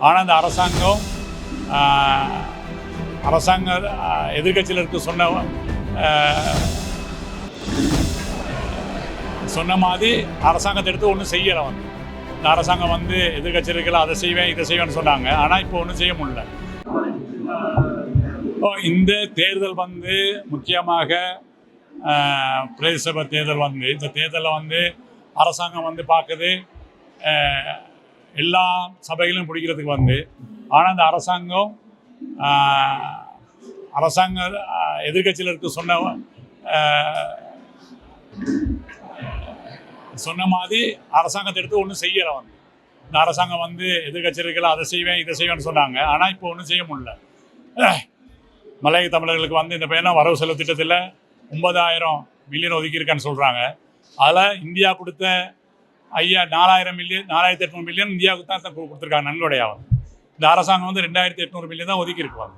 ஆனால் அந்த அரசாங்கம் அரசாங்க ஆஹ், எதிர்க்கட்சியில் இருக்க சொன்ன சொன்ன மாதிரி அரசாங்கத்தை எடுத்து ஒன்றும் செய்யலை வந்து இந்த அரசாங்கம் வந்து எதிர்கட்சிகள் அதை செய்வேன் இதை செய்வேன்னு சொன்னாங்க. ஆனால் இப்போ ஒன்றும் செய்ய முடியல. இப்போ இந்த தேர்தல் வந்து முக்கியமாக ஆஹ், பிரதேச சபை தேர்தல் வந்து இந்த தேர்தலில் வந்து அரசாங்கம் வந்து பார்க்குது. எல்லா சபைகளையும் பிடிக்கிறதுக்கு வந்து ஆனால் அந்த அரசாங்கம் அரசாங்க எதிர்கட்சியில் இருக்க சொன்ன சொன்ன மாதிரி அரசாங்கத்தை எடுத்து ஒன்றும் செய்யலை வந்து. இந்த அரசாங்கம் வந்து எதிர்கட்சியர்கள் அதை செய்வேன் இதை செய்வேன்னு சொன்னாங்க. ஆனால் இப்போ ஒன்றும் செய்ய முடியல. மலைய தமிழர்களுக்கு வந்து இந்த பையனா வரவு செலவு திட்டத்தில் ஒன்பதாயிரம் மில்லியன் ஒதுக்கியிருக்கான்னு சொல்கிறாங்க அதில் இந்தியா கொடுத்த ஐயா நாலாயிரம் மில்லியன் நாலாயிரத்தி எட்நூறு மில்லியன் இந்தியாவுக்கு தான் கொடுத்துருக்காங்க நன்கொடையாக இந்த அரசாங்கம் வந்து ரெண்டாயிரத்தி எட்நூறு மில்லியன் தான் ஒதுக்கியிருப்பாங்க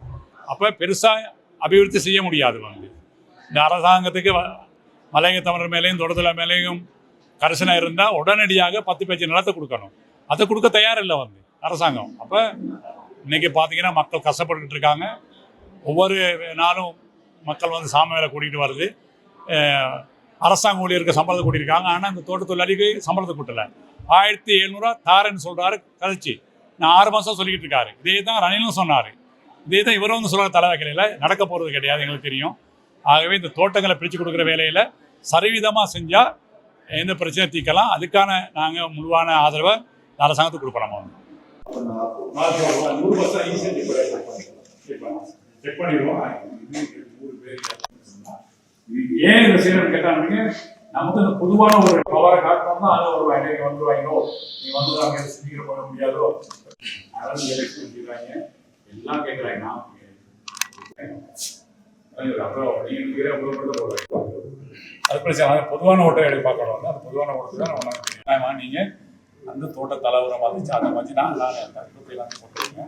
அப்போ பெருசாக அபிவிருத்தி செய்ய முடியாது வந்து இந்த அரசாங்கத்துக்கு வ- தமிழர் மேலேயும் தொடுதலை மேலேயும் கரிசனம் இருந்தால் உடனடியாக பத்து பேச்சு நிலத்தை கொடுக்கணும். அதை கொடுக்க தயார் இல்லை வந்து அரசாங்கம். அப்போ இன்றைக்கி பார்த்தீங்கன்னா மக்கள் கஷ்டப்பட்டுக்கிட்டு இருக்காங்க. ஒவ்வொரு நாளும் மக்கள் வந்து சாமி வேலை கூட்டிகிட்டு வருது அரசாங்க ஊழியருக்கு சம்பளத்தை கூட்டியிருக்காங்க. ஆனால் இந்த தோட்ட தொழிலாளிக்கு சம்பளத்தை கூட்டலை. ஆயிரத்தி எழுநூறுவா தாரேன்னு சொல்கிறாரு கழிச்சு நான் ஆறு மாதம் சொல்லிக்கிட்டு இருக்காரு. இதே தான் ரணிலும் சொன்னார். இதே தான் இவரும் வந்து சொல்கிற தலை வைக்கல நடக்க போகிறது கிடையாது எங்களுக்கு தெரியும். ஆகவே இந்த தோட்டங்களை பிரித்து கொடுக்குற வேலையில் சரிவிதமாக செஞ்சால் எந்த பிரச்சனையும் தீர்க்கலாம். அதுக்கான நாங்கள் முழுவான ஆதரவை அரசாங்கத்துக்கு கொடுப்போம் நம்ம. செக் இந்த நமக்கு இந்த பொதுவான ஒரு பவரை காட்டணும்னா அது ஒரு நீங்க வந்துருவாங்களோ நீ வந்து அங்கே சீக்கிரம் பண்ண முடியாதோ அதாவது எலெக்ஷன் வச்சுக்கிறாங்க எல்லாம் கேட்குறாங்க நான் அப்புறம் நீங்க இருக்கிற அப்புறம் அது பிரச்சனை பொதுவான ஓட்டை எடுத்து பார்க்கணும். அந்த பொதுவான ஓட்டு தான் ஒன்றாம் நீங்கள் அந்த தோட்ட தலைவரை பார்த்து அதை மதிச்சு நான் நான் போட்டுருக்கேன்